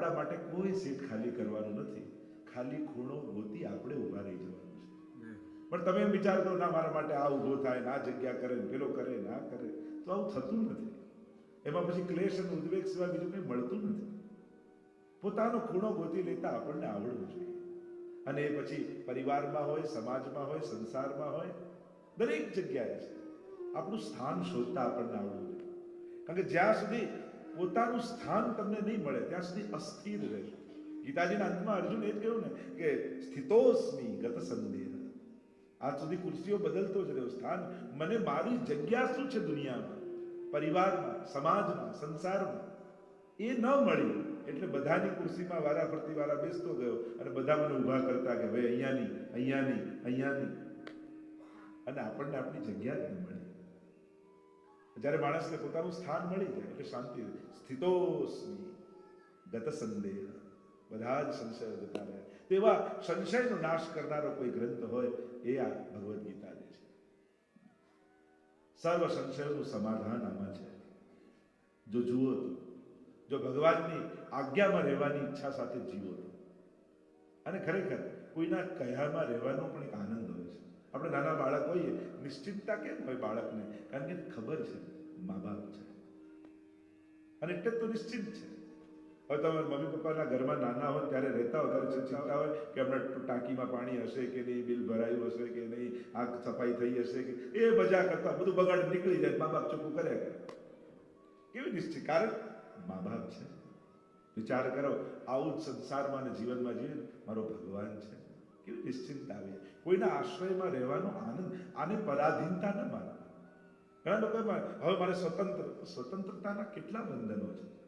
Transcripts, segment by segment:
આપણા માટે કોઈ સીટ ખાલી કરવાનું નથી. ખાલી ખૂણો ગોતી આપણે ઊભા રહી જવાનું છે. પણ તમે વિચાર કરો ના, મારા માટે આ ઊભો થાય, ના જગ્યા કરે પેલો કરે, ના, કરે. તો આવું થતું નથી. એમાં પછી ક્લેશ અને ઉદ્વેગ સિવાય બીજું કંઈ મળતું નથી. પોતાનો ખૂણો ગોતી લેતા આપણને આવડવું જોઈએ. અને એ પછી પરિવારમાં હોય, સમાજમાં હોય, સંસારમાં હોય, દરેક જગ્યાએ છે. આપણું સ્થાન શોધતા આપણને આવડવું જોઈએ. કારણ કે જ્યાં સુધી પોતાનું સ્થાન તમને નહીં મળે, ત્યાં સુધી અસ્થિર રહેશો ગીતાજીના અંતમાં અર્જુન એ જ કહ્યું ને કે સ્થિતોસ્મી ગત સંદેહ આજ સુધી ખુરશીઓ બદલતો જ રહ્યો. સ્થાન મને મારી જગ્યા શું છે દુનિયામાં? પરિવારમાં, સમાજમાં, સંસારમાં? એ ન મળી. એટલે બધાની ખુરશીમાં વારા ફરતી વારા બેસતો ગયો અને બધા મને ઊભા કરતા કે ભાઈ અહીંયા નહીં અહીંયાની અહીંયાની. અને આપણને આપણી જગ્યા જ ન મળી. જ્યારે માણસને પોતાનું સ્થાન મળી જાય, એટલે શાંતિ સ્થિતોસ્મી ગત સંદેહ બધા જ સંશય જતા રહે. તેવા સંશયનો નાશ કરનારો કોઈ ગ્રંથ હોય, એ આ ભગવદ્ ગીતા જે છે. સર્વ સંશયોનું સમાધાન આમાં છે. જો જુઓ તો, જો ભગવાનની આજ્ઞામાં રહેવાની ઈચ્છા સાથે જીવો તો. અને ખરેખર કોઈના કયામાં રહેવાનો પણ એક આનંદ આપણે નાના બાળક હોઈએ, નિશ્ચિતતા કેમ હોય બાળકને? કારણ કે ખબર છે મા બાપ છે. અને એટલે તો નિશ્ચિત છે. હવે તમે મમ્મી પપ્પાના ઘરમાં નાના હોય, ત્યારે રહેતા હોય, ત્યારે ચિંતા હોય કે હમણાં ટાંકીમાં પાણી હશે કે નહીં, બિલ ભરાયું હશે કે નહીં, આગ સફાઈ થઈ હશે કે એ મજા કરતા બધું બગાડ નીકળી જાય મા બાપ ચોખ્ખું કરે. કેવી નિશ્ચિત? કારણ મા બાપ છે. વિચાર કરો, આવું જ સંસારમાં અને જીવનમાં જીવે મારો ભગવાન છે. કેવી નિશ્ચિંત આવે. કોઈના આશ્રયમાં રહેવાનો આનંદ, આને પરાધીનતા ન માને. ઘણા લોકો હવે મારે સ્વતંત્ર, સ્વતંત્રતાના કેટલા બંધનો છે?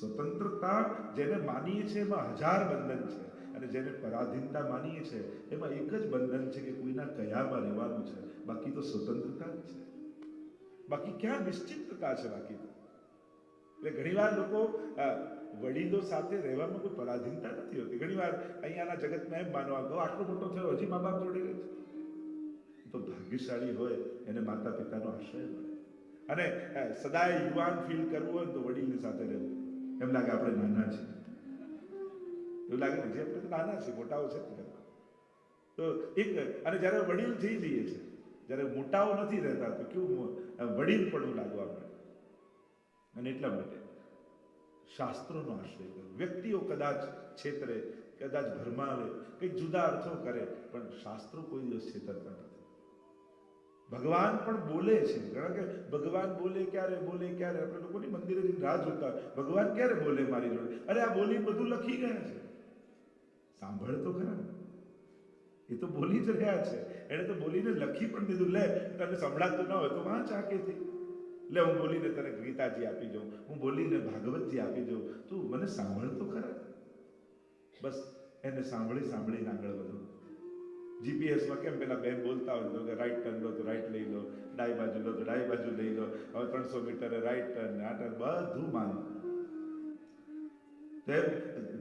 સ્વતંત્રતા જેને માનીએ છીએ એમાં હજાર બંધન છે અને જેને પરાધીનતા માનીએ છીએ એમાં એક જ બંધન છે કે કોઈના કયામાં રહેવાનું છે. બાકી તો સ્વતંત્રતા જ છે. બાકી ક્યાં નિશ્ચિતતા છે બાકી તો? એટલે ઘણીવાર લોકો વડીલો સાથે રહેવામાં કોઈ પરાધીનતા નથી હોતી. ઘણીવાર અહીંયાના જગતમાં એમ માનવા ગયો આટલો મોટો થયો, હજી મા બાપ જોડે છે. તો ભાગ્યશાળી હોય, એને માતા પિતાનો આશ્રય મળે. અને સદાય યુવાન ફીલ કરવું હોય તો વડીલની સાથે રહેવું. એમ લાગે આપણે નાના છીએ. એવું લાગે ને આપણે તો નાના છીએ, મોટાઓ છે તો એક, અને જ્યારે વડીલ થઈ જઈએ છે, જ્યારે મોટાઓ નથી રહેતા, તો કેવું વડીલ પણ લાગવા આપણે અને એટલા માટે શાસ્ત્રોનો આશ્રય કરો વ્યક્તિઓ કદાચ છેતરે, કદાચ ભરમાવે કંઈક જુદા અર્થો કરે, પણ શાસ્ત્રો કોઈ દિવસ છેતરતા નથી. ભગવાન પણ બોલે છે. કારણ કે ભગવાન બોલે ક્યારે બોલે ક્યારે? આપણે લોકોની મંદિરે જઈને રાહ જોતા. ભગવાન ક્યારે બોલે મારી જોડે? અરે, આ બોલી બધું લખી ગયા છે. સાંભળ તો ખરા. એ તો બોલી જ રહ્યા છે. એણે તો બોલીને લખી પણ દીધું. લે, તને સંભળાતું ના હોય તો વાંચ આંકેથી લે, હું બોલીને તને ગીતાજી આપી જાઉં હું બોલીને ભાગવતજી આપી જાઉં તું મને સાંભળ તો ખરા. બસ, એને સાંભળી સાંભળીને આગળ વધો. જીપીએસમાં કેમ પેલા બેન બોલતા હોય, તો કે રાઈટ ટર્ન લો, તો રાઈટ લઈ લો. ડાઈ બાજુ લો, તો ડાઈ બાજુ લઈ લો. હવે ત્રણસો મીટરે રાઈટ ટર્ન આ ટર્ન બધું માન. તેમ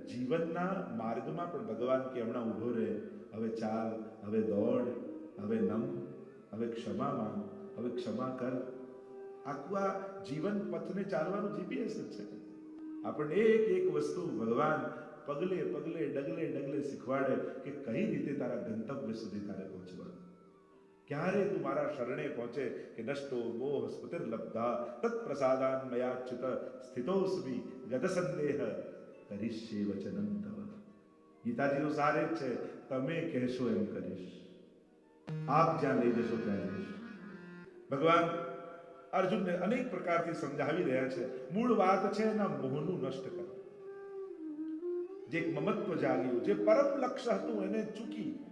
જીવનના માર્ગમાં પણ ભગવાન કે હમણાં ઊભો રહે. હવે ચાલ, હવે દોડ, હવે નમ, હવે ક્ષમા માંગ, હવે ક્ષમા કર. આખું આ જીવન પથને ચાલવાનું જીપીએસ જ છે. આપણને એક એક વસ્તુ ભગવાન પગલે પગલે, ડગલે ડગલે શીખવાડે કે કઈ રીતે તારા ગંતવ્ય સુધી તારે પહોંચવાનું. ક્યારે તું મારા શરણે પહોંચે કે નષ્ટો મોહ સ્મૃતિર્લબ્ધા તત્ પ્રસાદાન મયાચ્યુત સ્થિતોસ્મી ગત સંદેહ કરીશે વચનમ તવ. ગીતાજીનો સાર જ છે, તમે કહેશો એમ કરીશ. આપ જ્યાં લઈ જશો ત્યાં જઈશ. ભગવાન અર્જુનને અનેક પ્રકારથી સમજાવી રહ્યા છે. મૂળ વાત છે એના મોહનું નષ્ટ કર જે મમત્વ જાગ્યું, જે પરમ લક્ષ્ય હતું એને ચૂકી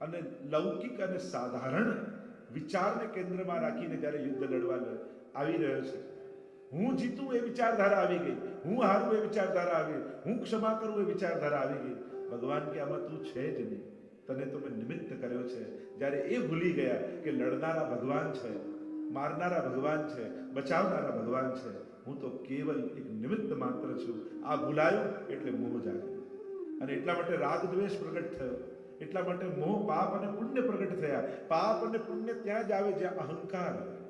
અને લૌકિક અને સાધારણ વિચારને કેન્દ્રમાં રાખીને જ્યારે યુદ્ધ લડવા આવી રહ્યો છે. હું જીતું એ વિચારધારા આવી ગઈ. હું હારું એ વિચારધારા આવી હું ક્ષમા કરું એ વિચારધારા આવી ગઈ. ભગવાન કે આમાં તું છે જ નહીં. તને તો મેં નિમિત્ત કર્યો છે. જ્યારે એ ભૂલી ગયા કે લડનારા ભગવાન છે મારનારા ભગવાન છે, બચાવનારા ભગવાન છે. હું તો કેવલ એક નિમિત્ત માત્ર છું. આ ભૂલાયું એટલે મોહ જાગ્યો. અને એટલા માટે રાગ દ્વેષ પ્રગટ થયો. એટલા માટે મોહ પાપ અને પુણ્ય પ્રગટ થયા. પાપ અને પુણ્ય ત્યાં જ આવે જ્યાં અહંકાર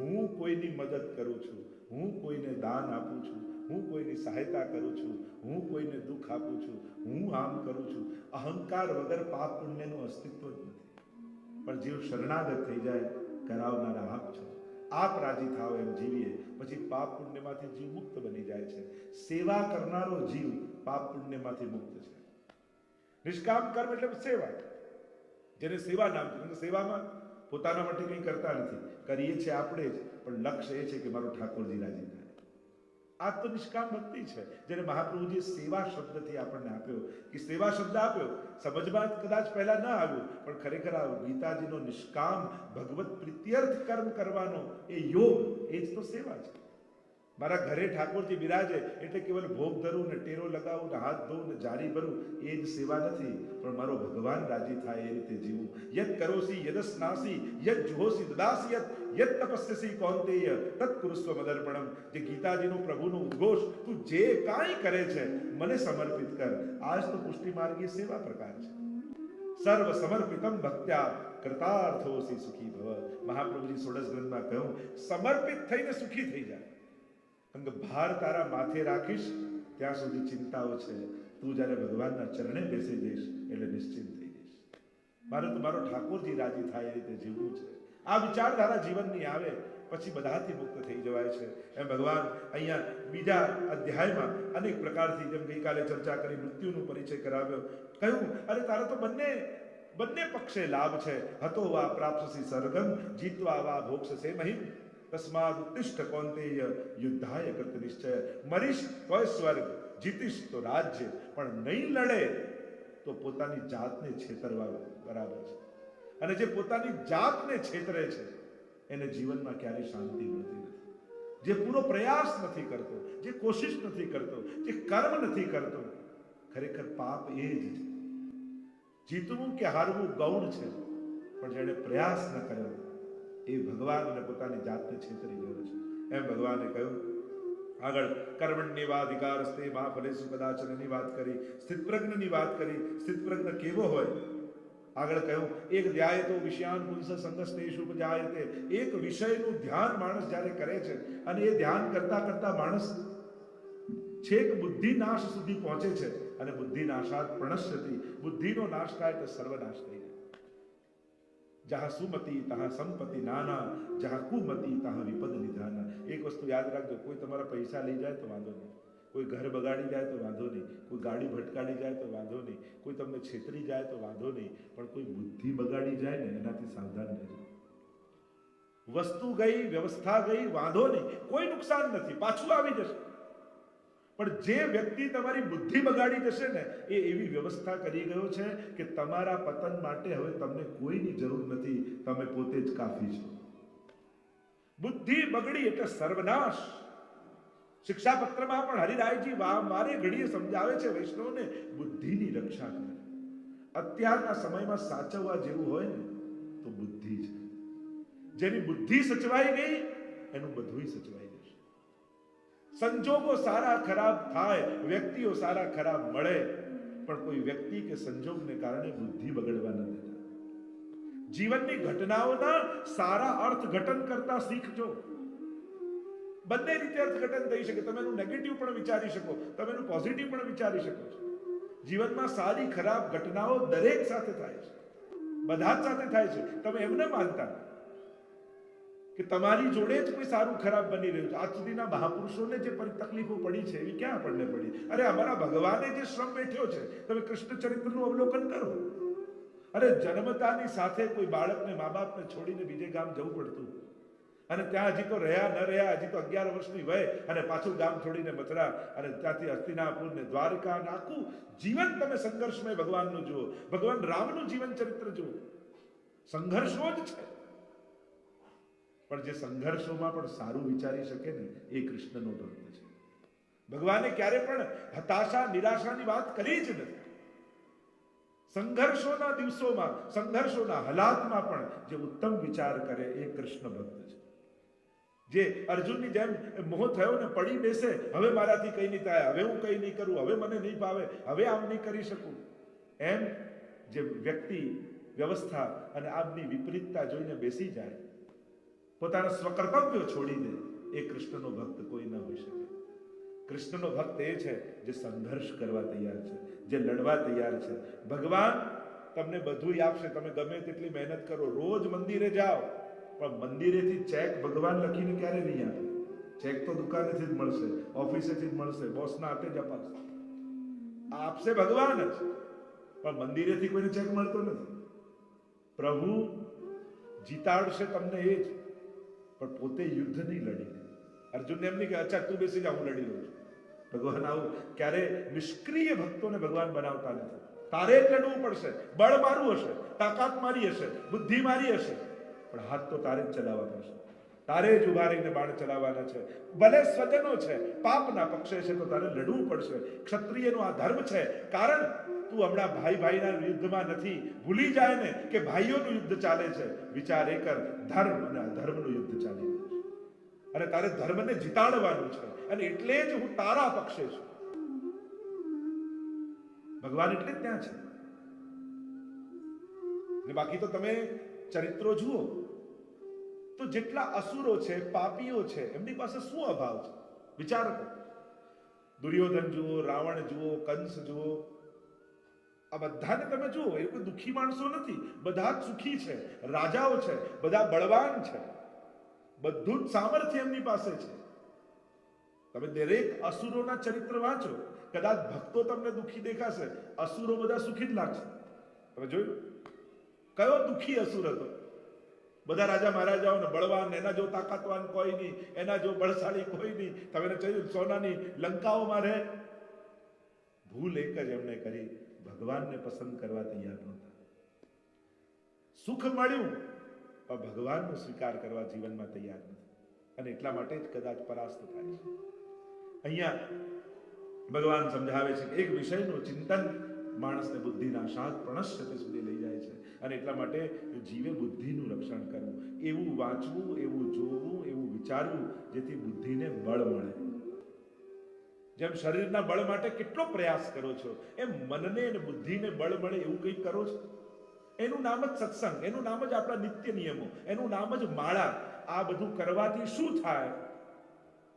હું કોઈની મદદ કરું છું. હું કોઈને દાન આપું છું. હું કોઈની સહાયતા કરું છું. હું કોઈને દુઃખ આપું છું. હું આમ કરું છું. અહંકાર વગર પાપ પુણ્યનું અસ્તિત્વ જ નથી. પણ જીવ શરણાગત થઈ જાય. કરાવનારા આપ છો. આપ રાજી થાવ એમ જીવીએ, પછી પાપ પુણ્યમાંથી જીવ મુક્ત બની જાય છે. સેવા કરનારો જીવ પાપ પુણ્યમાંથી મુક્ત છે. નિષ્કામ કર્મ એટલે સેવા. જેને સેવા નામ છે. સેવામાં પોતાના માટે કંઈ કરતા નથી. કરીએ છીએ આપણે જ, પણ લક્ષ્ય એ છે કે મારો ઠાકોરજી રાજી થાય. આ તો નિષ્કામ ભક્તિ છે, જેને મહાપ્રભુજીએ સેવા શબ્દથી આપણને આપ્યો. કે સેવા શબ્દ આપ્યો. સમજમાં કદાચ પહેલા ન આવ્યું, પણ ખરેખર આ ગીતાજીનો નિષ્કામ ભગવત પ્રીત્યર્થ કર્મ કરવાનો એ યોગ, એ જ તો સેવા છે. મારા ઘરે ઠાકોરજી બિરાજે, એટલે કેવલ ભોગ ધરું ને ટેરો લગાવું ને હાથ ધોઉં ને જારી ભરું, એ જ સેવા નથી. પણ મારો ભગવાન રાજી થાય એ રીતે જીવું. યદ કરોસી યદસ્નાસી યદ જુહોસી દદાસી યદ યદ તપસ્યસી કૌંતેય તત કુરુસ્વ મદર્પણમ જે ગીતાજીનો પ્રભુનો ઉદ્ઘોષ તું જે કાંઈ કરે છે મને સમર્પિત કર આજ તો પુષ્ટિ માર્ગી સેવા પ્રકાર છે સર્વ સમર્પિતમ ભક્ત્યા કૃતાર્થોસી સુખી ભવ મહાપ્રભુજી સોળસ ગ્રંથમાં કહ્યું સમર્પિત થઈને સુખી થઈ જાય અંગ ભાર તારા માથે રાખીશ ત્યાં સુધી ચિંતાઓ છે તું જ્યારે ભગવાનના ચરણે બેસી જઈશ એટલે નિશ્ચિંત થઈ જઈશ મારે તો મારો ઠાકોરજી રાજી થાય એ રીતે જીવવું છે। આ વિચારધારા જીવનની આવે, પછી બધાથી મુક્ત થઈ જવાય છે. એમ ભગવાન અહીંયા બીજા અધ્યાયમાં અનેક પ્રકારથી જેમ ગઈકાલે ચર્ચા કરી, મૃત્યુનો પરિચય કરાવ્યો. કહ્યું, અરે, તારે તો બંને બંને પક્ષે લાભ છે. હતો વા પ્રાપ્તસી સરગમ, જીતવા વા ભોક્ષસે મહિમ. તસ્માદ ઉત્તિષ્ઠ કૌંતેય યુદ્ધાય કૃત નિશ્ચય. મરીશ તોય સ્વર્ગ, જીતીશ તો રાજ્ય. પણ નહીં લડે તો પોતાની જાતને છેતરવા બરાબર છે. અને જે પોતાની જાતને છેતરે છે, એને જીવનમાં ક્યારેય શાંતિ મળતી નથી. જે પૂરો પ્રયાસ નથી કરતો, જે કોશિશ નથી કરતો, જે કર્મ નથી કરતો, ખરેખર પાપ એ જ છે. જીતવું કે હારવું ગૌણ છે, પણ જેણે પ્રયાસ ન કર્યો, એ ભગવાન અને પોતાની જાતને છેતરી ગયો છે. એમ ભગવાને કહ્યું, આગળ કર્મણ્યવાધિકાર સ્તે મા ફલેસુ કદાચનની વાત કરી, સ્થિતપ્રજ્ઞની વાત કરી, સ્થિતપ્રજ્ઞ કેવો હોય આગળ કહ્યું, એક ધ્યાય તો વિષયાન પુરુષ સંગસ્તેશ ઉપજાયતે. એક વિષયનું ધ્યાન માણસ જ્યારે કરે છે અને એ ધ્યાન કરતા કરતા માણસ છેક બુદ્ધિનાશ સુધી પહોંચે છે અને બુદ્ધિનાશાત પ્રણશ્યતિ, બુદ્ધિનો નાશ થાય તો સર્વનાશ થઈ જાય. જહા સુમતિ, તહા સંપતિ નાના, જહા કુમતિ, તહા વિપદ નિધાના. એક વસ્તુ યાદ રાખજો, કોઈ તમારા પૈસા લઈ જાય તો વાંધો નહીં. કોઈ ઘર બગાડી જાય તો વાંધો નહીં, કોઈ ગાડી ભટકાડી જાય તો વાંધો નહીં, કોઈ તમને છેતરી જાય તો વાંધો નહીં, પણ કોઈ બુદ્ધિ બગાડી જાય ને એનાથી સાવધાન રહેજો. વસ્તુ ગઈ, વ્યવસ્થા ગઈ, વાંધો નહીં, કોઈ નુકસાન નથી, પાછું આવી જશે. પણ જે વ્યક્તિ તમારી બુદ્ધિ બગાડી જશે ને, એ એવી વ્યવસ્થા કરી ગયો છે કે તમારા પતન માટે હવે તમને કોઈની જરૂર નથી, તમે પોતે જ કાફી છો. બુદ્ધિ બગડી એટલે સર્વનાશ. શિક્ષાપત્રમાં પણ હરિરાયજી વારે ઘડીએ સમજાવે છે વૈષ્ણવને બુદ્ધિની રક્ષા કરે. અત્યારના સમયમાં સાચવવા જેવું હોય ને, તો બુદ્ધિ છે જેની બુદ્ધિ સચવાઈ ગઈ, એનું બધું સચવાઈ જશે. સંજોગો સારા ખરાબ થાય, વ્યક્તિઓ સારા ખરાબ મળે, પણ કોઈ વ્યક્તિ કે સંજોગને કારણે બુદ્ધિ બગડવા ન દેતા. જીવનની ઘટનાઓના સારા અર્થઘટન કરતા શીખજો. બંને રીતે અર્થઘટન થઈ શકે. તમે એનું નેગેટિવ પણ વિચારી શકો. તમે એનું પોઝિટિવ પણ વિચારી શકો છો. જીવનમાં સારી, ખરાબ ઘટનાઓ દરેક સાથે થાય છે. બધા જ સાથે થાય છે. તમે એમ ન માનતા કે તમારી જોડે જ કોઈ સારું, ખરાબ બની રહ્યું છે. આજ સુધીના મહાપુરુષોને જે તકલીફો પડી છે, એવી ક્યાં આપણને પડી? અરે, અમારા ભગવાને જે શ્રમ બેઠ્યો છે, તમે કૃષ્ણ ચરિત્રનું અવલોકન કરો. અરે, જન્મતાની સાથે કોઈ બાળકને મા બાપને છોડીને બીજે ગામ જવું પડતું. અને ત્યાં હજી તો રહ્યા, ન રહ્યા, હજી તો અગિયાર વર્ષની વય અને પાછું ગામ છોડીને મથરા. અને ત્યાંથી હસ્તિનાપુરને દ્વારકા નાખું જીવન તમે સંઘર્ષમય ભગવાનનું જુઓ. ભગવાન રામનું જીવન ચરિત્ર જુઓ. સંઘર્ષો જ છે. પણ જે સંઘર્ષોમાં પણ સારું વિચારી શકે ને, એ કૃષ્ણનો ધર્મ છે. ભગવાને ક્યારે પણ હતાશા, નિરાશાની વાત કરી જ નથી. સંઘર્ષોના દિવસોમાં, સંઘર્ષોના હાલાતમાં પણ જે ઉત્તમ વિચાર કરે એ કૃષ્ણ ભક્ત છે. જે અર્જુનની જેમ મોહ થયો ને પડી બેસે, હવે મારાથી કઈ નહીં થાય, હવે હું કઈ નહીં કરું, હવે મને નહીં ભાવે, હવે આમ નહીં કરી શકું. એમ જે વ્યક્તિ, વ્યવસ્થા અને આમની વિપરીતતા જોઈને બેસી જાય, પોતાના સ્વકર્તવ્યો છોડી દે, એ કૃષ્ણનો ભક્ત કોઈ ન હોઈ શકે. કૃષ્ણનો ભક્ત એ છે જે સંઘર્ષ કરવા તૈયાર છે, જે લડવા તૈયાર છે. ભગવાન તમને બધું આપશે, તમે ગમે તેટલી મહેનત કરો, રોજ મંદિરે જાઓ. પણ મંદિરેથી ચેક ભગવાન લખીને ક્યારે નહીં આપે? ચેક તો દુકાનેથી જ મળશે, ઓફિસેથી જ મળશે, બોસના હાથે જ અપાશે. આપશે ભગવાન જ, પણ મંદિરેથી કોઈને ચેક મળતો નથી. પ્રભુ જીતાડશે તમને એ જ, પણ પોતે યુદ્ધ નહીં લડી. અર્જુનને એમ નહીં કે, અચ્છા, તું બેસી જા, હું લડી લઉં છું. ભગવાન આવું ક્યારે નિષ્ક્રિય ભક્તોને ભગવાન બનાવતા નથી. તારે જ લડવું પડશે, બળ મારું હશે, તાકાત મારી હશે, બુદ્ધિ મારી હશે. પણ હાથ તો તારે જ ચલાવવાનો છે. તારે જ ઊભા રહીને બાણ ચલાવવાના છે. ભલે સ્વજનો છે, પાપના પક્ષે છે તો તારે લડવું પડશે. ક્ષત્રિયનો આ ધર્મ છે. કારણ તું હમણાં ભાઈ ભાઈના યુદ્ધમાં નથી. ભૂલી જાય ને કે ભાઈઓનું યુદ્ધ ચાલે છે. વિચાર એ કર, ધર્મ અને અધર્મનું યુદ્ધ ચાલે છે. અને તારે ધર્મને જીતાડવાનું છે. અને એટલે જ હું તારા પક્ષે છું. ભગવાન એટલે જ ત્યાં છે. બાકી તો તમે ચરિત્રો જુઓ. તો જેટલા અસુરો છે, પાપીઓ છે, એમની પાસે શું અભાવ છે? વિચાર કરો. દુર્યોધન જુઓ, રાવણ જુઓ, કંસ જુઓ. આ બધાને તમે જુઓ, એ કોઈ દુઃખી માણસો નથી. બધા જ સુખી છે, રાજાઓ છે, બધા બળવાન છે. બધું જ સામર્થ્ય એમની પાસે છે. તમે દરેક અસુરોના ચરિત્ર વાંચો. કદાચ ભક્તો તમને દુઃખી દેખાશે. અસુરો બધા સુખી જ લાગશે. તમે જોયું? કયો દુઃખી અસુર હતો? બધા રાજા મહારાજાઓને બળવાન, એના જો તાકાતવાન કોઈ નહીં, એના જો બળશાળી કોઈ નહીં. તમે કહ્યું, સોનાની લંકાઓમાં રહે. ભૂલ એક જ એમણે કરી. ભગવાનને પસંદ કરવા તૈયાર નહોતા. સુખ મળ્યું, પણ ભગવાનનો સ્વીકાર કરવા જીવનમાં તૈયાર નથી. અને એટલા માટે જ કદાચ પરાસ્ત થાય છે. અહીંયા ભગવાન સમજાવે છે એક વિષયનું ચિંતન માણસને બુદ્ધિના શાંત પ્રણશ્યતિ સુધી લઈ જાય અને એટલા માટે જીવે બુદ્ધિનું રક્ષણ કરવું. એવું વાંચવું, એવું જોવું, એવું વિચારવું, જેથી બુદ્ધિને બળ મળે. જેમ શરીરના બળ માટે કેટલો પ્રયાસ કરો છો, એમ મનને અને બુદ્ધિને બળ મળે એવું કંઈક કરો છો? એનું નામ જ સત્સંગ, એનું નામ જ આપણા નિત્ય નિયમો, એનું નામ જ માળા. આ બધું કરવાથી શું થાય?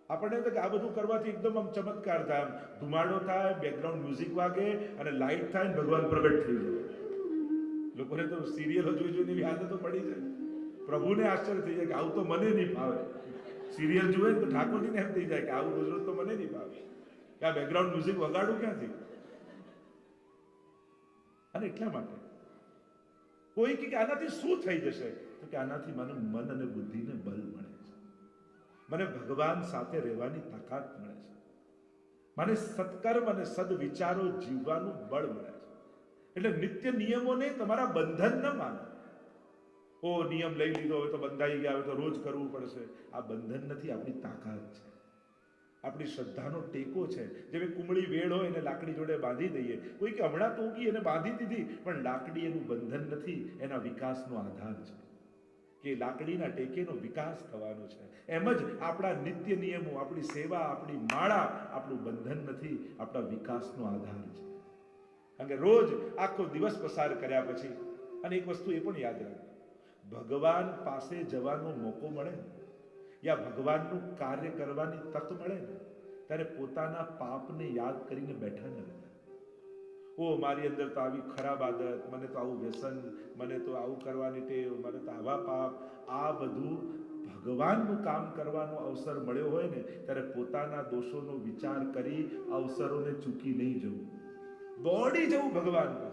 આપણને તો આ બધું કરવાથી એકદમ આમ ચમત્કાર થાય. ધુમાડો થાય બેકગ્રાઉન્ડ મ્યુઝિક વાગે અને લાઇટ થાય ભગવાન પ્રગટ થઈ જાય. લોકોને તો સિરિયલો જોઈ જોઈને એવી આદતો પડી જાય. પ્રભુને આશ્ચર્ય થઈ જાય કે આવું તો મને નહીં ફાવે. સિરિયલ જુએ તો ઠાકોરજીને એમ થઈ જાય કે આવું રોજ તો મને નહીં ફાવે. કે આ બેકગ્રાઉન્ડ મ્યુઝિક વગાડું ક્યાંથી? અને એટલા માટે કોઈ કે આનાથી શું થઈ જશે? તો કે આનાથી મને મન અને બુદ્ધિને બલ મળે છે. મને ભગવાન સાથે રહેવાની તાકાત મળે છે. મને સત્કર્મ અને સદવિચારો જીવવાનું બળ મળે છે. એટલે નિત્ય નિયમોને તમારા બંધન ન માનો. ઓ, નિયમ લઈ લીધો, હવે તો બંધાઈ ગયા, હવે તો રોજ કરવું પડશે. આ બંધન નથી, આપણી તાકાત છે. આપણી શ્રદ્ધાનો ટેકો છે. જેમ કુમળી વેળ હોય, એને લાકડી જોડે બાંધી દઈએ. કોઈ કે હમણાં તો ઉગી એને બાંધી દીધી, પણ લાકડી એનું બંધન નથી, એના વિકાસનો આધાર છે. કે લાકડીના ટેકેનો વિકાસ થવાનો છે. એમ જ આપણા નિત્ય નિયમો, આપણી સેવા, આપણી માળા, આપણું બંધન નથી, આપણા વિકાસનો આધાર છે. કે રોજ આખો દિવસ પસાર કર્યા પછી અને એક વસ્તુ એ પણ યાદ રાખો ભગવાન પાસે જવાનો મોકો મળે યા ભગવાનનું કાર્ય કરવાની તક મળે ને, ત્યારે પોતાના પાપને યાદ કરીને બેઠા ન રહેતા. ઓ મારી અંદર તો આવી ખરાબ આદત, મને તો આવું વ્યસન, મને તો આવું કરવાની ટેવ, મને તો આવા પાપ, આ બધું ભગવાનનું કામ કરવાનો અવસર મળ્યો હોય ને, ત્યારે પોતાના દોષોનો વિચાર કરી અવસરોને ચૂકી નહીં જવું. દોડી જવું ભગવાન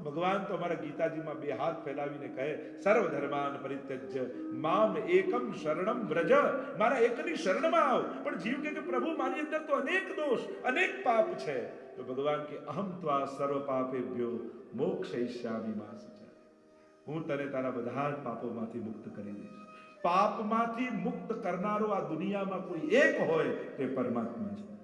ભગવાન તો અમારા ગીતાજીમાં બે હાથ ફેલાવીને કહે સર્વ ધર્માન પરિત્યજ મામ એકમ શરણમ વ્રજ. મારા એકની શરણમાં આવ. પણ જીવ કે પ્રભુ મારી અંદર તો અનેક દોષ, અનેક પાપ છે. તો ભગવાન કે, અહમ ત્વા સર્વ પાપેભ્યો મોક્ષયિષ્યામિ મા હું તને તારા બધા પાપોમાંથી મુક્ત કરી દઈશ. પાપમાંથી મુક્ત કરનારો આ દુનિયામાં કોઈ એક હોય તે પરમાત્મા છે.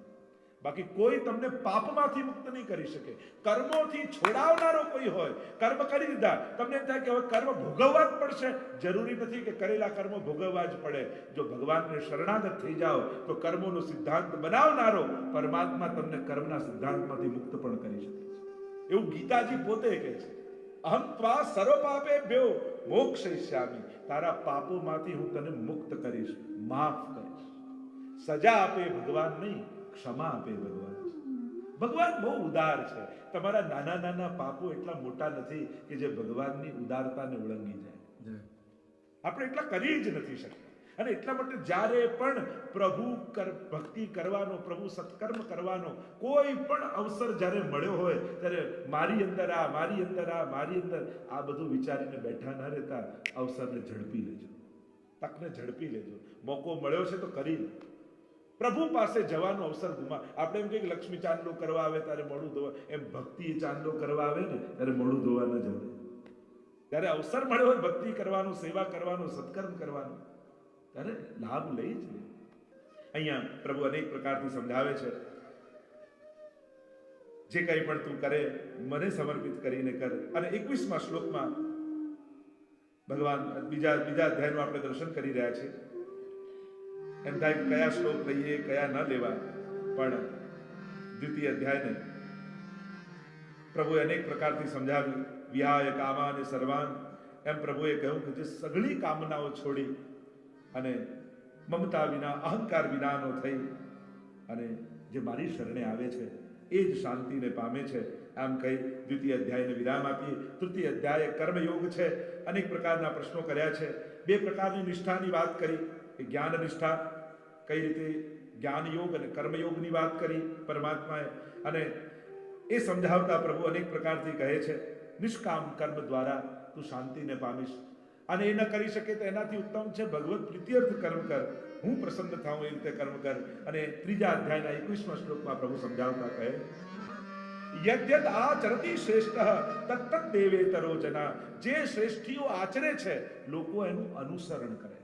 બાકી કોઈ તમને પાપમાંથી મુક્ત નહીં કરી શકે. કર્મોથી છોડાવનારો કોઈ હોય, કર્મ કરી દીધા, તમને એમ થાય કે હવે કર્મ ભોગવવા જ પડશે. જરૂરી નથી કે કરેલા કર્મો ભોગવવા જ પડે. જો ભગવાનને શરણાગત થઈ જાઓ, તો કર્મોનો સિદ્ધાંત બનાવનારો પરમાત્મા તમને કર્મના સિદ્ધાંતમાંથી મુક્ત પણ કરી શકે છે. એવું ગીતાજી પોતે કહે છે અહમ ત્વા સર્વ પાપે ભ્યો મોક્ષયિષ્યામિ તારા પાપોમાંથી હું તને મુક્ત કરીશ, માફ કરીશ. સજા આપે ભગવાન નહીં ક્ષમા આપે ભગવાન. ભગવાન બહુ ઉદાર છે. તમારા નાના નાના પાપો એટલા મોટા નથી કે જે ભગવાનની ઉદારતાને ઓળંગી જાય. આપણે એટલા કરી જ નથી શકતા. અને એટલા માટે જ્યારે પણ પ્રભુ ભક્તિ કરવાનો પ્રભુ સત્કર્મ કરવાનો કોઈ પણ અવસર જ્યારે મળ્યો હોય ત્યારે મારી અંદર આ મારી અંદર આ મારી અંદર આ બધું વિચારીને બેઠા ન રહેતા અવસરને ઝડપી લેજો. તકને ઝડપી લેજો. મોકો મળ્યો છે તો કરી લો. પ્રભુ પાસે જવાનો અવસર ગુમા આપણે એમ કહીએ લક્ષ્મી ચાંદલો કરવા આવે ત્યારે મોડું ધોવા. એમ ભક્તિ ચાંદલો કરવા આવે ને, ત્યારે મોડું ધોવા ન જવું. ત્યારે અવસર મળ્યો હોય ભક્તિ કરવાનો, સેવા કરવાનો, સત્કર્મ કરવાનો, ત્યારે લાભ લઈ જ લે. અહીંયા પ્રભુ અનેક પ્રકારથી સમજાવે છે. જે કંઈ પણ તું કરે, મને સમર્પિત કરીને કર. અને એકવીસમાં શ્લોકમાં ભગવાન બીજા બીજા અધ્યાયનું આપણે દર્શન કરી રહ્યા છીએ. એમ થાય કયા શ્લોક લઈએ, કયા ન લેવા. પણ દ્વિતીય અધ્યાયને પ્રભુએ અનેક પ્રકારથી સમજાવ્યું. વિહાય અને સર્વાન. એમ પ્રભુએ કહ્યું કે જે સઘળી કામનાઓ છોડી અને મમતા વિના, અહંકાર વિનાનો થઈ અને જે મારી શરણે આવે છે, એ જ શાંતિને પામે છે. આમ કહી દ્વિતીય અધ્યાયને વિરામ આપીએ. તૃતીય અધ્યાય કર્મયોગ છે. અનેક પ્રકારના પ્રશ્નો કર્યા છે. બે પ્રકારની નિષ્ઠાની વાત કરી. કે જ્ઞાન નિષ્ઠા કઈ રીતે જ્ઞાન યોગ અને કર્મયોગની વાત કરી પરમાત્માએ અને એ સમજાવતા પ્રભુ અનેક પ્રકારથી કહે છે, નિષ્કામ કર્મ દ્વારા તું શાંતિને પામીશ. અને એ ન કરી શકે તો એનાથી ઉત્તમ છે ભગવત પ્રીત્યર્થ કર્મ કર, હું પ્રસન્ન થાઉં એ રીતે કર્મ કર. અને ત્રીજા અધ્યાયના એકવીસમાં શ્લોકમાં પ્રભુ સમજાવતા કહે, યદ્યદ આચરતી શ્રેષ્ઠ તત્ત દેવેતરો જના. જે શ્રેષ્ઠીઓ આચરે છે, લોકો એનું અનુસરણ કરે.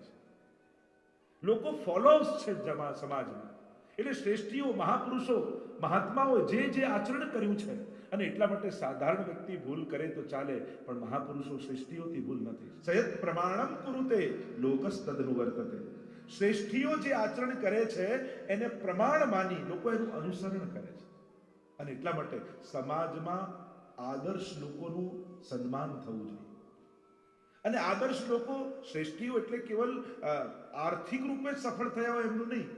લોકો ફોલોઅર્સ છે જમા, સમાજમાં. એટલે શ્રેષ્ઠીઓ, મહાપુરુષો, મહાત્માઓ જે જે આચરણ કર્યું છે, અને એટલા માટે સાધારણ વ્યક્તિ ભૂલ કરે તો ચાલે, પણ મહાપુરુષો શ્રેષ્ઠીઓથી ભૂલ નથી. સયત પ્રમાણમ કુરુતે લોકસ તદનું વર્તતે. શ્રેષ્ઠીઓ જે આચરણ કરે છે, એને પ્રમાણ માની લોકો એનું અનુસરણ કરે છે. અને એટલા માટે સમાજમાં આદર્શ લોકોનું સન્માન થવું જોઈએ. અને આદર્શ લોકો શ્રેષ્ઠીઓ એટલે કેવલ આર્થિક રૂપે સફળ થયા હોય એમનું નહીં.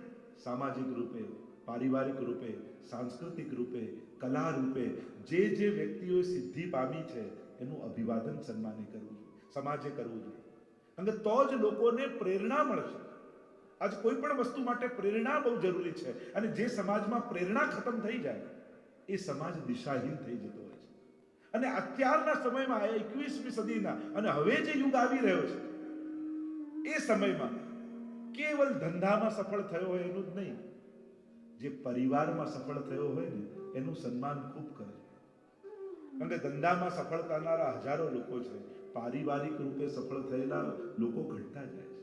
સામાજિક રૂપે, પારિવારિક રૂપે, સાંસ્કૃતિક રૂપે, કલા રૂપે, જે જે વ્યક્તિઓએ સિદ્ધિ પામી છે, એનું અભિવાદન સન્માને કરવું જોઈએ, સમાજે કરવું જોઈએ. અને તો જ લોકોને પ્રેરણા મળશે. આજ કોઈ પણ વસ્તુ માટે પ્રેરણા બહુ જરૂરી છે. અને જે સમાજમાં પ્રેરણા ખતમ થઈ જાય, એ સમાજ દિશાહીન થઈ જતો હોય. અને અત્યારના સમયમાં એકવીસમી સદીના, અને હવે જે યુગ આવી રહ્યો છે, એ સમયમાં કેવલ ધંધામાં સફળ થયો હોય એનું જ નહીં. જે પરિવારમાં સફળ થયો હોય ને, એનું સન્માન ખૂબ કરે કારણ કે ધંધામાં સફળ થનારા હજારો લોકો છે. પારિવારિક રૂપે સફળ થયેલા લોકો ઘટતા જાય છે.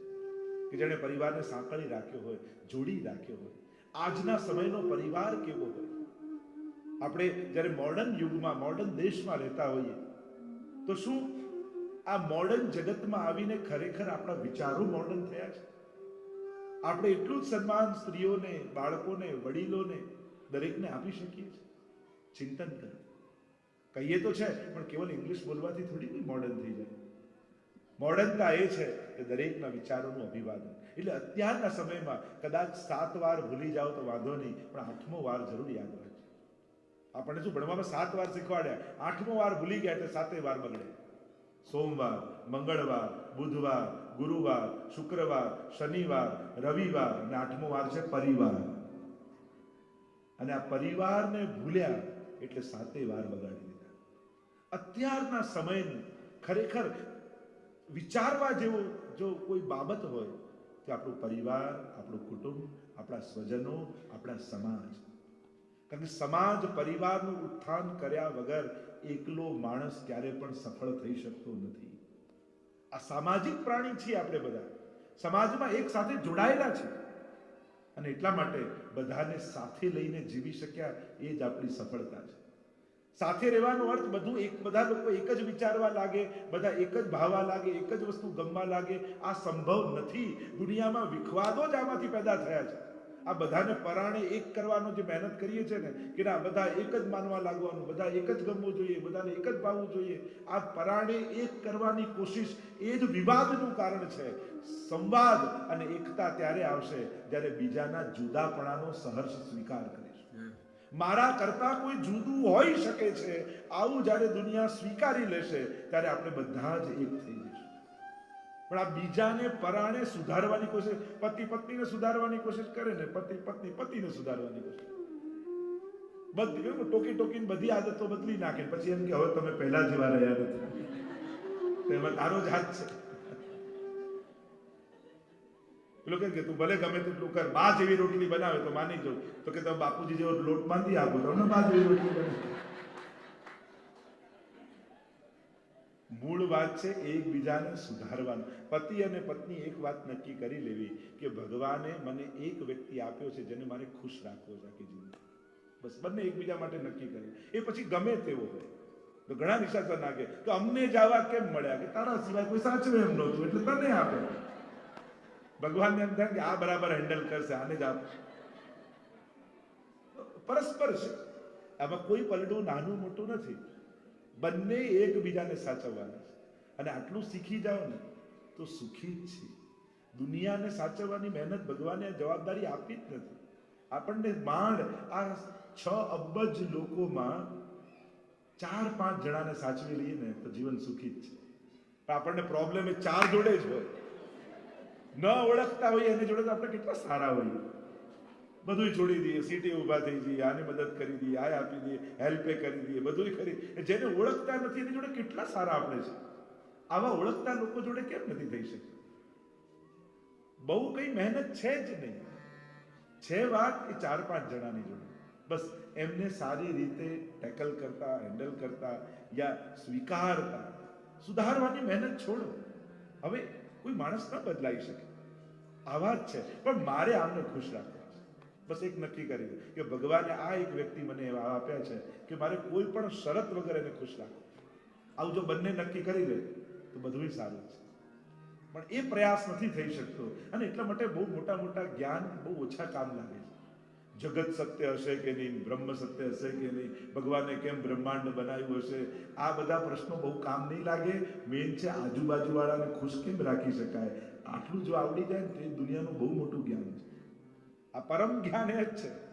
કે જેણે પરિવારને સાંકળી રાખ્યો હોય, જોડી રાખ્યો હોય. આજના સમયનો પરિવાર કેવો હોય? આપણે જ્યારે મોડર્ન યુગમાં મોડર્ન દેશમાં રહેતા હોઈએ, તો શું આ મોડર્ન જગતમાં આવીને ખરેખર આપણા વિચારો મોડર્ન થયા છે? આપણે એટલું જ સન્માન સ્ત્રીઓને, બાળકોને, વડીલોને, દરેકને આપી શકીએ છીએ? ચિંતન કરો. કહીએ તો છે, પણ કેવલ ઇંગ્લિશ બોલવાથી થોડી કોઈ મોડર્ન થઈ જાય. મોડર્નતા એ છે કે દરેકના વિચારોનું અભિવાદન. એટલે અત્યારના સમયમાં કદાચ સાત વાર ભૂલી જાઓ તો વાંધો નહીં, પણ આઠમો વાર જરૂર યાદ રાખજો. આપણને શું ભણવામાં સાત વાર શીખવાડ્યા. આઠમો વાર ભૂલી ગયા એટલે સાતે વાર બગડે. સોમવાર, મંગળવાર, બુધવાર, ગુરુવાર, શુક્રવાર, શનિવાર, રવિવાર અને આઠમો વાર છે પરિવાર. અને આ પરિવારને ભૂલ્યા એટલે સાતે વાર બગાડી દીધા. અત્યારના સમયને ખરેખર વિચારવા જેવો જો કોઈ બાબત હોય કે આપણું પરિવાર, આપણું કુટુંબ, આપણા સ્વજનો, આપણા સમાજ કારણ કે સમાજ પરિવારનું ઉત્થાન કર્યા વગર એકલો માણસ ક્યારે પણ સફળ થઈ શકતો નથી. આ સામાજિક પ્રાણી છીએ આપણે બધા. સમાજમાં એક સાથે જોડાયેલા છે અને એટલા માટે બધાને સાથે લઈને જીવી શક્યા એ જ આપણી સફળતા છે. સાથે રહેવાનો અર્થ બધું એક, બધા લોકો એક જ વિચારવા લાગે, બધા એક જ ભાવવા લાગે, એક જ વસ્તુ ગમવા લાગે. આ સંભવ નથી. દુનિયામાં વિખવાદો જ આમાંથી પેદા થયા છે. આ બધાને પરાણે એક કરવાનો જે મહેનત કરીએ છીએ ને કે ના બધા એક જ માનવા લાગવાનું બધા એક જ ગમવું જોઈએ બધાને એક જ ભાવવું જોઈએ આ પરાણે એક કરવાની કોશિશ એ જ વિવાદનું કારણ છે. સંવાદ અને એકતા ત્યારે આવશે જ્યારે બીજાના જુદાપણાનો સહર્ષ સ્વીકાર કરીશું. મારા કરતા કોઈ જુદું હોઈ શકે છે આવું જ્યારે દુનિયા સ્વીકારી લેશે ત્યારે આપણે બધા જ એક થઈ પણ આ બીજાને પરાણે સુધારવાની કોશિશ, પતિ પત્નીને સુધારવાની કોશિશ કરે ને, પતિ પત્ની પતિને સુધારવાની કોશિશ. બધી ટોકી ટોકીને બધી આદતો બદલી નાખે, પછી એમ કે હવે તમે પહેલા જેવા રહ્યા નથી. એમાં તારો જ હાથ છે. પેલો કે તું ભલે ગમે તેટલું કર, બા જેવી રોટલી બનાવે તો માની જો તો કે તમે બાપુજી જેવો લોટ બાંધી આપો તમને બા જેવી રોટલી બને મૂળ વાત છે એકબીજાને સુધારવાનું. પતિ અને પત્ની એક વાત નક્કી કરી લેવી કે ભગવાને મને એક વ્યક્તિ આપ્યો છે જેને મારે ખુશ રાખવો છે આખી જિંદગી. બસ બંને એકબીજા માટે નક્કી કરી. એ પછી ગમે તેવો હોય. તો ઘણા નિશાચર નાખે તો અમને જ આવા કેમ મળ્યા? કે તારા સિવાય કોઈ સાચવે એમ નહોતું, એટલે તને આપે. ભગવાનને એમ થાય કે આ બરાબર હેન્ડલ કરશે, આને જ આપશે પરસ્પર છે. આમાં કોઈ પલટું નાનું મોટું નથી. બંને એકબીજાને સાચવવાના છે. અને આટલું શીખી જાઓ ને, તો સુખી જ છે દુનિયાને સાચવવાની મહેનત ભગવાને જવાબદારી આપી જ નથી. આપણને માંડ આ છ અબજ લોકોમાં ચાર પાંચ જણાને સાચવી લઈએ ને, તો જીવન સુખી જ છે. આપણને પ્રોબ્લેમ એ ચાર જોડે જ હોય. ન ઓળખતા હોઈએ, એની જોડે તો આપણે કેટલા સારા હોઈએ. બધું છોડી દઈએ, સીટી ઊભા થઈ જઈએ, આને મદદ કરી દઈએ, આ આપી દઈએ હેલ્પે કરી દઈએ બધું કરી જેને ઓળખતા નથી એની જોડે કેટલા સારા આપણે છે. આવા ઓળખતા લોકો જોડે કેમ નથી થઈ શકતું? બહુ કઈ મહેનત છે જ નહીં. છે વાત એ ચાર પાંચ જણાની જોડે. બસ એમને સારી રીતે ટેકલ કરતા હેન્ડલ કરતા યા સ્વીકારતા, સુધારવાની મહેનત છોડો. હવે કોઈ માણસ ન બદલાઈ શકે. આવા જ છે. પણ મારે આમને ખુશ રાખવા. બસ એક નક્કી કરી દે કે ભગવાને આ એક વ્યક્તિ મને એવા આપ્યા છે કે મારે કોઈ પણ શરત વગર એને ખુશ રાખવો આવું જો બંને નક્કી કરી લે તો બધું સારું છે. પણ એ પ્રયાસ નથી થઈ શકતો. અને એટલા માટે બહુ મોટા મોટા જ્ઞાન બહુ ઓછા કામ લાગે છે. જગત સત્ય હશે કે નહીં, બ્રહ્મ સત્ય હશે કે નહીં, ભગવાને કેમ બ્રહ્માંડ બનાવ્યું હશે? આ બધા પ્રશ્નો બહુ કામ નહીં લાગે. મેન છે આજુબાજુવાળાને ખુશ કેમ રાખી શકાય? આટલું જો આવડી જાય ને તો એ દુનિયાનું બહુ મોટું જ્ઞાન છે. આ પરમ જ્ઞાન એ જ છે.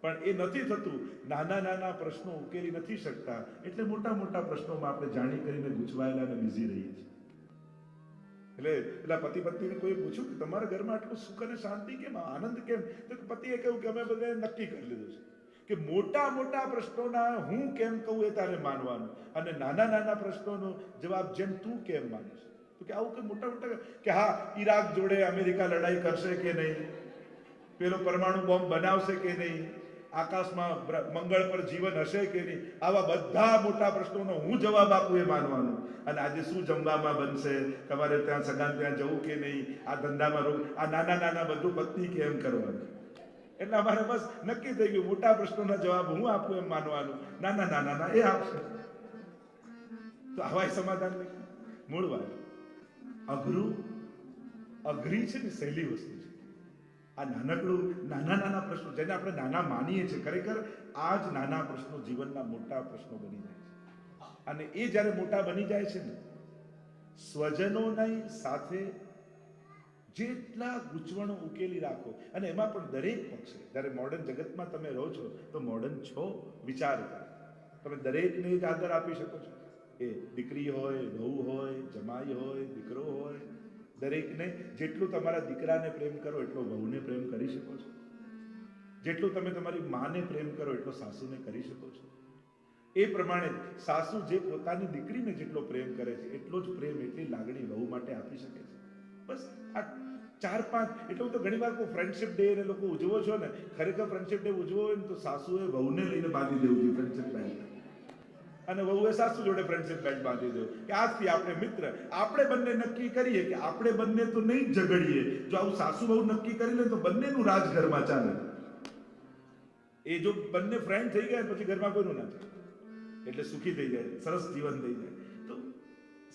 પણ એ નથી થતું. નાના નાના પ્રશ્નો ઉકેલી નથી શકતા. એટલે મોટા મોટા પ્રશ્નોમાં આપણે જાણી કરીને ગૂંચવાયેલા અને બિઝી રહીએ છીએ. એટલે એટલા પતિ પત્નીને કોઈ પૂછ્યું કે તમારા ઘરમાં આટલું સુખ અને શાંતિ કેમ? આનંદ કેમ? તો પતિએ કહ્યું કે અમે બધા નક્કી કરી લીધું છે કે મોટા મોટા પ્રશ્નોના હું કેમ કહું એ તારે માનવાનું. અને નાના નાના પ્રશ્નોનો જવાબ જેમ તું કેમ માનીશ? તો કે આવું કે મોટા મોટા કે હા, ઈરાક જોડે અમેરિકા લડાઈ કરશે કે નહીં? પેલો પરમાણુ બોમ્બ બનાવશે કે નહીં? આકાશમાં મંગળ પર જીવન હશે કે નહીં? આવા બધા મોટા પ્રશ્નોનો હું જવાબ આપું એ માનવાનું. અને આજે શું જમવામાં બનશે? તમારે ત્યાં સગાન ત્યાં જવું કે નહીં? આ ધંધામાં રહું. આ નાના નાના બધું પત્ની કે એમ કરવાનું? એટલે અમારે બસ નક્કી થઈ ગયું. મોટા પ્રશ્નોના જવાબ હું આપું એમ માનવાનું. નાના નાના ના, એ આપશે. તો આવા સમાધાન મૂળ વાત. અઘરું, અઘરી છે ને સહેલી વસ્તુ આ નાનકડું, નાના નાના પ્રશ્નો, જેને આપણે નાના માનીએ છીએ, ખરેખર આ જ નાના પ્રશ્નો જીવનના મોટા પ્રશ્નો બની જાય છે. અને એ જ્યારે મોટા બની જાય છે ને સ્વજનોની સાથે જેટલા ગૂંચવણો ઉકેલી રાખો, અને એમાં પણ દરેક પક્ષે, જ્યારે મોડર્ન જગતમાં તમે રહો છો, તો મોડર્ન છો, વિચાર કરો. તમે દરેકને જ આદર આપી શકો છો. એ દીકરી હોય, વહુ હોય, જમાઈ હોય, દીકરો હોય દરેકને જેટલું તમારા દીકરાને પ્રેમ કરો, એટલો વહુને પ્રેમ કરી શકો છો. જેટલું તમે તમારી માને પ્રેમ કરો, એટલો સાસુને કરી શકો છો. એ પ્રમાણે સાસુ જે પોતાની દીકરીને જેટલો પ્રેમ કરે છે, એટલો જ પ્રેમ એટલી લાગણી વહુ માટે આપી શકે છે. બસ, આ ચાર પાંચ, એટલે હું તો ઘણી વાર કોઈ ફ્રેન્ડશિપ ડે ને લોકો ઉજવો છો ને, ખરેખર ફ્રેન્ડશિપ ડે ઉજવો હોય ને તો સાસુએ વહુને લઈને બાંધી દેવું જોઈએ ફ્રેન્ડશિપ બેન્ડ અને વહુએ સાસુ જોડે ફ્રેન્ડશિપ બેન્ડ બાંધી દો કે આજથી આપણે મિત્ર, આપણે બંને નક્કી કરીએ કે આપણે બંને તો નહીં ઝઘડીએ. જો આવું સાસુ બહુ નક્કી કરી લે તો બંનેનું રાજ ઘરમાં ચાલે. એ જો બંને ફ્રેન્ડ થઈ ગયા પછી ઘરમાં કોઈનું ના થાય. એટલે સુખી થઈ જાય, સરસ જીવન થઈ જાય.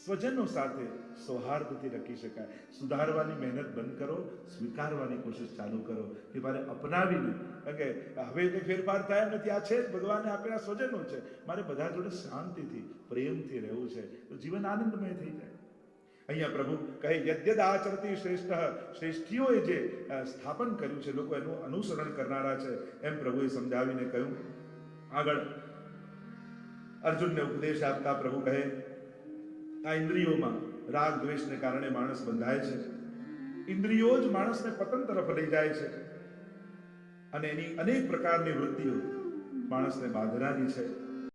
સ્વજનો સાથે સૌહાર્દથી રખી શકાય. સુધારવાની મહેનત બંધ કરો, સ્વીકારવાની કોશિશ ચાલુ કરો. કે મારે અપનાવીને કે હવે કંઈ ફેરફાર થાય નથી. આ છે જ, ભગવાને આપેલા સ્વજનો છે. મારે બધા જોડે શાંતિથી, પ્રેમથી રહેવું છે. તો જીવન આનંદમય થઈ જાય. અહીંયા પ્રભુ કહે, યદ્યદ આચરતી શ્રેષ્ઠ, શ્રેષ્ઠીઓએ જે સ્થાપન કર્યું છે, લોકો એનું અનુસરણ કરનારા છે. એમ પ્રભુએ સમજાવીને કહ્યું. આગળ અર્જુનને ઉપદેશ આપતા પ્રભુ કહે આ ઇન્દ્રિયોમાં રાગ, દ્વેષને કારણે માણસ બંધાય છે. ઇન્દ્રિયો જ માણસને પતન તરફ લઈ જાય છે. અને એની અનેક પ્રકારની વૃત્તિઓ માણસને બાંધનારી છે.